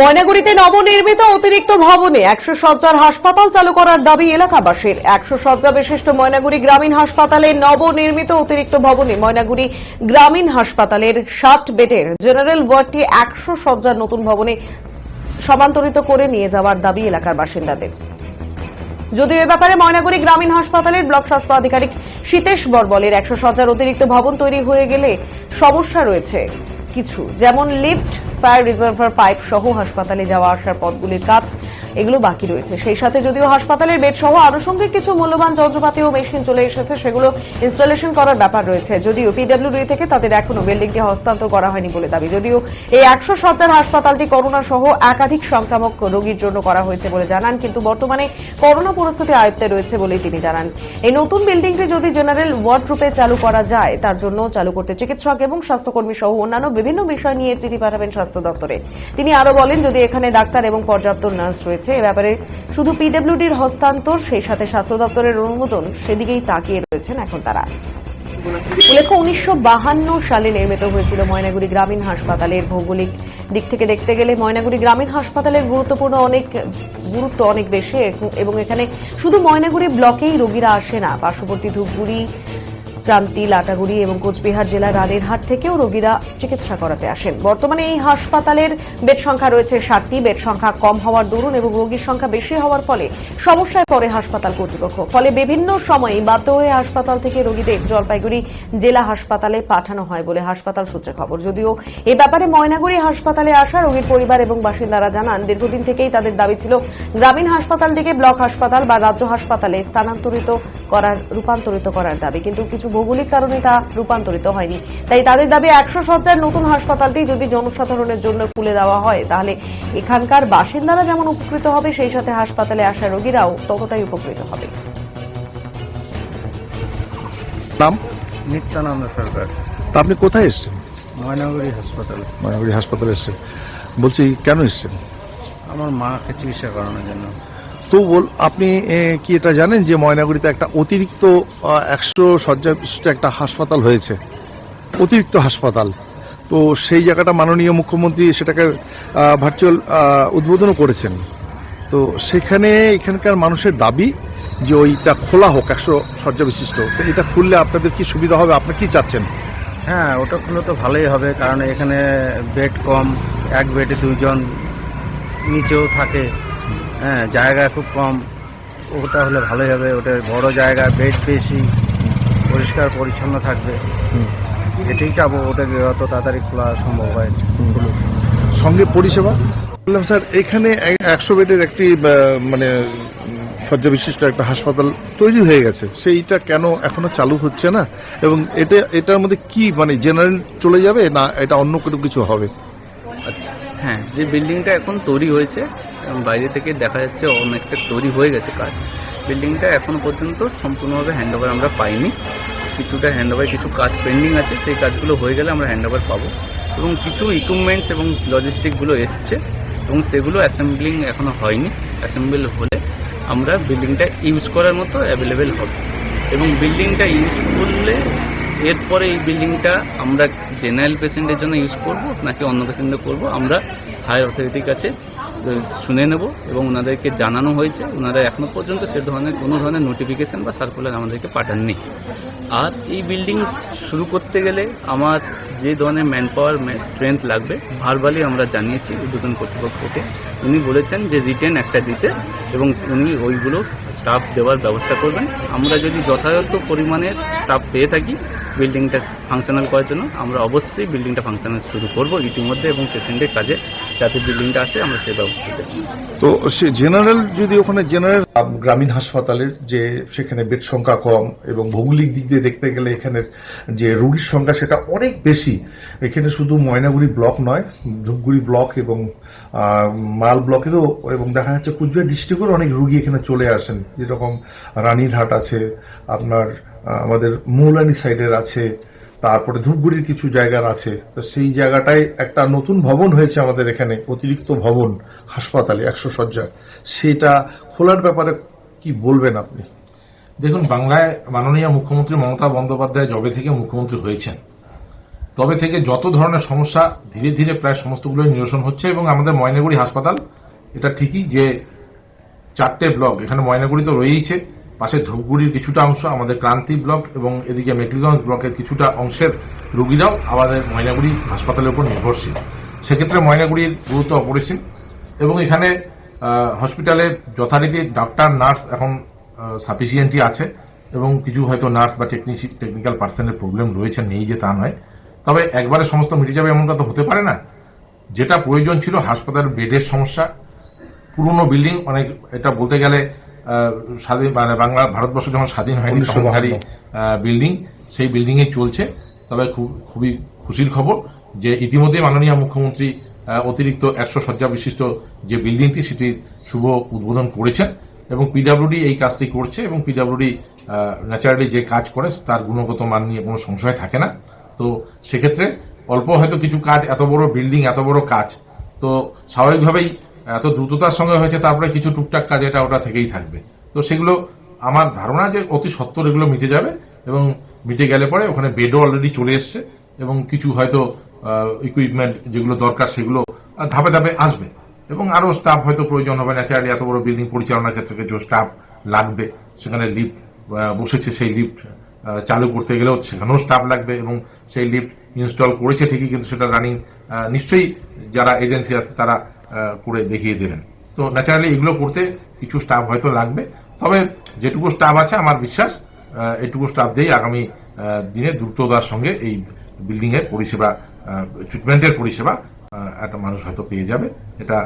ময়নাগুড়িতে নবনির্মিত অতিরিক্ত ভবনে একশো শয্যার হাসপাতাল চালু করার দাবি এলাকাবাসীর। একশো শয্যা বিশিষ্ট ময়নাগুড়ি গ্রামীণ হাসপাতালে নবনির্মিত অতিরিক্ত ভবনে ময়নাগুড়ি গ্রামীণ হাসপাতালের ষাট বেডের জেনারেল ওয়ার্ডটি একশো শয্যার নতুন ভবনে সমান্তরিত করে নিয়ে যাওয়ার দাবি এলাকার বাসিন্দাদের। যদিও এ ব্যাপারে ময়নাগুড়ি গ্রামীণ হাসপাতালের ব্লক স্বাস্থ্য আধিকারিক শীতেশ বরবলের একশো শয্যার অতিরিক্ত ভবন তৈরি হয়ে গেলে সমস্যা রয়েছে কিছু, যেমন লিফট ফায়ার রিজার্ভার পাইপ সহ হাসপাতালে যাওয়া আসার পথগুলির কাজ এগুলো বাকি রয়েছে। সেই সাথে যদিও হাসপাতালের বেড সহ আনুষঙ্গিক কিছু মূল্যবান যন্ত্রপাতি ও মেশিন চলে এসেছে, সেগুলো ইনস্টলেশন করার ব্যাপার রয়েছে। যদিও পিডব্লিউডি থেকে তাদের এখনও বিল্ডিংটি হস্তান্তর করা হয়নি বলে দাবি। যদিও এই একশো শয্যার হাসপাতালটি করোনা সহ একাধিক সংক্রামক রোগীর জন্য করা হয়েছে বলে জানান, কিন্তু বর্তমানে করোনা পরিস্থিতি আয়ত্তে রয়েছে বলে তিনি জানান। এই নতুন বিল্ডিংটি যদি জেনারেল ওয়ার্ড রূপে চালু করা যায়, তার জন্য চালু করতে চিকিৎসক এবং স্বাস্থ্যকর্মী সহ অন্যান্য বিভিন্ন বিষয় নিয়ে চিঠি পাঠাবেন স্বাস্থ্য দপ্তরে। তিনি আরও বলেন, যদি এখানে ডাক্তার এবং পর্যাপ্ত নার্স রয়েছে এ ব্যাপারে শুধু পিডব্লিউডির হস্তান্তর, সেই সাথে স্বাস্থ্য দপ্তরের অনুমোদন, সেদিকেই তাকিয়ে রয়েছেন এখন তারা। উল্লেখ্য, উনিশশো সালে নির্মিত হয়েছিল ময়নাগুড়ি গ্রামীণ হাসপাতালের ভৌগোলিক দিক থেকে দেখতে গেলে ময়নাগুড়ি গ্রামীণ হাসপাতালের গুরুত্বপূর্ণ অনেক, গুরুত্ব অনেক বেশি, এবং এখানে শুধু ময়নাগুড়ি ব্লকেই রোগীরা আসে না। পার্শ্ববর্তী ধূপগুড়ি ক্রান্তি লাটাগুড়ি এবং কোচবিহার জেলার রানীরহাট থেকেও রোগীরা চিকিৎসা করাতে আসেন। বর্তমানে এই হাসপাতালের বেড সংখ্যা রয়েছে ষাটটি। বেড সংখ্যা কম হওয়ার দরুন এবং রোগীর সংখ্যা বেশি হওয়ার ফলে সমস্যায় পড়ে হাসপাতাল কর্তৃপক্ষ। ফলে বিভিন্ন সময়ে বাধ্য হয়ে হাসপাতাল থেকে রোগীদের জলপাইগুড়ি জেলা হাসপাতালে পাঠানো হয় বলে হাসপাতাল সূত্রে খবর। যদিও এ ব্যাপারে ময়নাগুড়ি হাসপাতালে আসা রোগীর পরিবার এবং বাসিন্দারা জানান, দীর্ঘদিন থেকেই তাদের দাবি ছিল গ্রামীণ হাসপাতালটিকে ব্লক হাসপাতাল বা রাজ্য হাসপাতালে স্থানান্তরিত করার, রূপান্তরিত করার দাবি। কিন্তু কিছু ভৌগোলিক কারণে তা রূপান্তরিত হয়নি। তাই তাদের দাবি একশো শয্যার নতুন হাসপাতালটি যদি জনসাধারণের জন্য খুলে দেওয়া হয় তাহলে এখানকার বাসিন্দারা যেমন উপকৃত হবে সেই সাথে হাসপাতালে আসা রোগীরাও ততটাই উপকৃত হবে। নাম? নিত্যানন্দ সরকার। তা আপনি কোথায় এসছেন? ময়নাগুড়ি হাসপাতালে। ময়নাগুড়ি হাসপাতালে এসছেন। বলছি কেন এসছেন? আমার মাকে চিকিৎসা করানোর জন্য। তো বল, আপনি কি এটা জানেন যে ময়নাগুড়িতে একটা অতিরিক্ত একশো শয্যা বিশিষ্ট একটা হাসপাতাল হয়েছে? অতিরিক্ত হাসপাতাল। তো সেই জায়গাটা মাননীয় মুখ্যমন্ত্রী সেটাকে ভার্চুয়াল উদ্বোধনও করেছেন। তো সেখানে এখানকার মানুষের দাবি যে ওইটা খোলা হোক, একশো শয্যা বিশিষ্ট। তো এটা খুললে আপনাদের কি সুবিধা হবে? আপনি কি চাচ্ছেন? হ্যাঁ ওটা খুললে তো ভালোই হবে, কারণ এখানে বেড কম, এক বেডে দুইজন নিচেও থাকে। হ্যাঁ জায়গা খুব কম। ওটা হলে ভালোই হবে। ওটা বড় জায়গা বেড বেশি পরিষ্কার পরিচ্ছন্ন থাকবে। এটাই চাবো ওটা যত তাড়াতাড়ি খোলা সম্ভব হয় সঙ্গে পরিষেবা? বললাম স্যার এখানে একশো বেডের একটি মানে শয্যা বিশিষ্ট একটা হাসপাতাল তৈরি হয়ে গেছে। সেইটা কেন এখনও চালু হচ্ছে না? এবং এটা এটার মধ্যে কি মানে জেনারেল চলে যাবে না এটা অন্য কোনো কিছু হবে? আচ্ছা। হ্যাঁ যে বিল্ডিংটা এখন তৈরি হয়েছে এবং বাইরে থেকে দেখা যাচ্ছে অনেকটা তৈরি হয়ে গেছে কাজ। বিল্ডিংটা এখনও পর্যন্ত সম্পূর্ণভাবে হ্যান্ড ওভার আমরা পাইনি। কিছুটা হ্যান্ড ওভার কিছু কাজ পেন্ডিং আছে, সেই কাজগুলো হয়ে গেলে আমরা হ্যান্ড ওভার পাবো। এবং কিছু ইকুইপমেন্টস এবং লজিস্টিকগুলো এসছে এবং সেগুলো অ্যাসেম্বলিং এখনও হয়নি। অ্যাসেম্বল হলে আমরা বিল্ডিংটা ইউজ করার মতো অ্যাভেলেবেল হবে। এবং বিল্ডিংটা ইউজ করলে এরপরে এই বিল্ডিংটা আমরা জেনারেল পেশেন্টের জন্য ইউজ করব, নাকি অন্য পেশেন্টে করব, আমরা হায়ার অথরিটির কাছে শুনে নেব এবং ওনাদেরকে জানানো হয়েছে। ওনারা এখনও পর্যন্ত সে ধরনের কোনো ধরনের নোটিফিকেশন বা সার্কুলার আমাদেরকে পাঠাননি। আর এই বিল্ডিং শুরু করতে গেলে আমার যে ধরনের ম্যান পাওয়ার স্ট্রেংথ লাগবে ভারবালি আমরা জানিয়েছি উদ্বোধন কর্তৃপক্ষকে। উনি বলেছেন যে রিটেন একটা দিতে এবং উনি ওইগুলো স্টাফ দেওয়ার ব্যবস্থা করবেন। আমরা যদি যথাযথ পরিমাণের স্টাফ পেয়ে থাকি বিল্ডিংটা ফাংশনাল করার জন্য, আমরা অবশ্যই বিল্ডিংটা ফাংশনাল শুরু করব ইতিমধ্যে এবং পেশেন্টের কাজে যাতে বিল্ডিংটা আছে, আমরা সেই ব্যবস্থা দেবো। তো সে জেনারেল যদি ওখানে জেনারেল গ্রামীণ হাসপাতালের যে সেখানে বেড সংখ্যা কম এবং ভৌগোলিক দিক দিয়ে দেখতে গেলে এখানের যে রুগীর সংখ্যা সেটা অনেক বেশি। এখানে শুধু ময়নাগুড়ি ব্লক নয়, ধূপগুড়ি ব্লক এবং মাল ব্লকেরও এবং দেখা যাচ্ছে কুচবিহার ডিস্ট্রিক্টের অনেক রুগী এখানে চলে আসেন। যেরকম রানীরহাট আছে, আপনার আমাদের মৌলানি সাইডের আছে তারপরে ধূপগুড়ির কিছু জায়গার আছে। তো সেই জায়গাটায় একটা নতুন ভবন হয়েছে আমাদের এখানে, অতিরিক্ত ভবন, হাসপাতালে, একশো শয্যা। সেটা খোলার ব্যাপারে কি বলবেন আপনি? দেখুন, বাংলায় মাননীয় মুখ্যমন্ত্রী মমতা বন্দ্যোপাধ্যায় জবে থেকে মুখ্যমন্ত্রী হয়েছেন, তবে থেকে যত ধরনের সমস্যা ধীরে ধীরে প্রায় সমস্তগুলোই নিরসন হচ্ছে এবং আমাদের ময়নাগুড়ি হাসপাতাল, এটা ঠিকই যে চারটে ব্লক, এখানে ময়নাগুড়ি তো রয়েইছে পাশে ধূপগুড়ির কিছুটা অংশ আমাদের ক্রান্তি ব্লক এবং এদিকে মেকলিগঞ্জ ব্লকের কিছুটা অংশের রোগীরাও আমাদের ময়নাগুড়ি হাসপাতালের উপর নির্ভরশীল। সেক্ষেত্রে ময়নাগুড়ির গুরুত্ব অপরিসীম এবং এখানে হসপিটালে যথারীতি ডাক্তার, নার্স এখন সাফিসিয়েন্টই আছে এবং কিছু হয়তো নার্স বা টেকনিশি, টেকনিক্যাল পার্সনের প্রবলেম রয়েছে, নেই যে তা নয়। তবে একবারে সমস্ত মিটে যাবে এমনটা তো হতে পারে না। যেটা প্রয়োজন ছিল হাসপাতালের বেডের সমস্যা, পুরনো বিল্ডিং অনেক এটা বলতে গেলে স্বাধীন মানে বাংলা ভারতবর্ষ যখন স্বাধীন হয়নি উনিশশো বিল্ডিং সেই বিল্ডিংয়ে চলছে। তবে খুব খুবই খুশির খবর যে ইতিমধ্যে মাননীয় মুখ্যমন্ত্রী অতিরিক্ত একশো শয্যা বিশিষ্ট যে বিল্ডিংটি সেটির শুভ উদ্বোধন করেছেন এবং পিডাব্লিউডি এই কাজটি করছে এবং পিডাব্লিউডি ন্যাচারালি যে কাজ করে তার গুণগত মান নিয়ে কোনো সংশয় থাকে না। তো সেক্ষেত্রে অল্প হয়তো কিছু কাজ এত বড় বিল্ডিং এত বড় কাজ তো স্বাভাবিকভাবেই এত দ্রুততার সঙ্গে হয়েছে, তারপরে কিছু টুকটাক কাজ এটা ওটা থেকেই থাকবে। তো সেগুলো আমার ধারণা যে অতি সত্তর এগুলো মিটে যাবে এবং মিটে গেলে পরে ওখানে বেডও অলরেডি চলে এসছে এবং কিছু হয়তো ইকুইপমেন্ট যেগুলো দরকার সেগুলো ধাপে ধাপে আসবে। এবং আরও স্টাফ হয়তো প্রয়োজন হবে। ন্যাচারালি এত বড় বিল্ডিং পরিচালনার ক্ষেত্রে কিছু স্টাফ লাগবে, সেখানে লিফট বসেছে সেই লিফট চালু করতে গেলেও সেখানেও স্টাফ লাগবে এবং সেই লিফট ইনস্টল করেছে ঠিকই, কিন্তু সেটা রানিং নিশ্চয়ই যারা এজেন্সি আছে তারা করে দেখিয়ে দেবেন তো ন্যাচারালি এগুলো করতে কিছু স্টাফ হয়তো লাগবে। তবে যেটুকু স্টাফ আছে, আমার বিশ্বাস এটুকু স্টাফ দিয়েই আগামী দিনে দ্রুততার সঙ্গে এই বিল্ডিংয়ের পরিষেবা ট্রিটমেন্টের পরিষেবা একটা মানুষ হয়তো পেয়ে যাবে। এটা